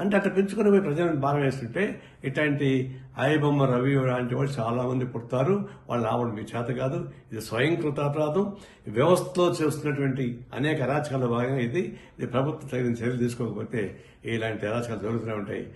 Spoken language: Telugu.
అంటే అట్లా పెంచుకుని పోయి ప్రజలను భారం వేస్తుంటే ఇట్లాంటి ఐబొమ్మ రవి లాంటి వాళ్ళు చాలామంది పుడతారు. వాళ్ళు రావడం మీ చేత కాదు. ఇది స్వయం కృతాపరాధం. వ్యవస్థలో చేస్తున్నటువంటి అనేక అరాచకాల భాగంగా ఇది. ఇది ప్రభుత్వం తగిన చర్యలు తీసుకోకపోతే ఇలాంటి అరాచకాలు జరుగుతూనే ఉంటాయి.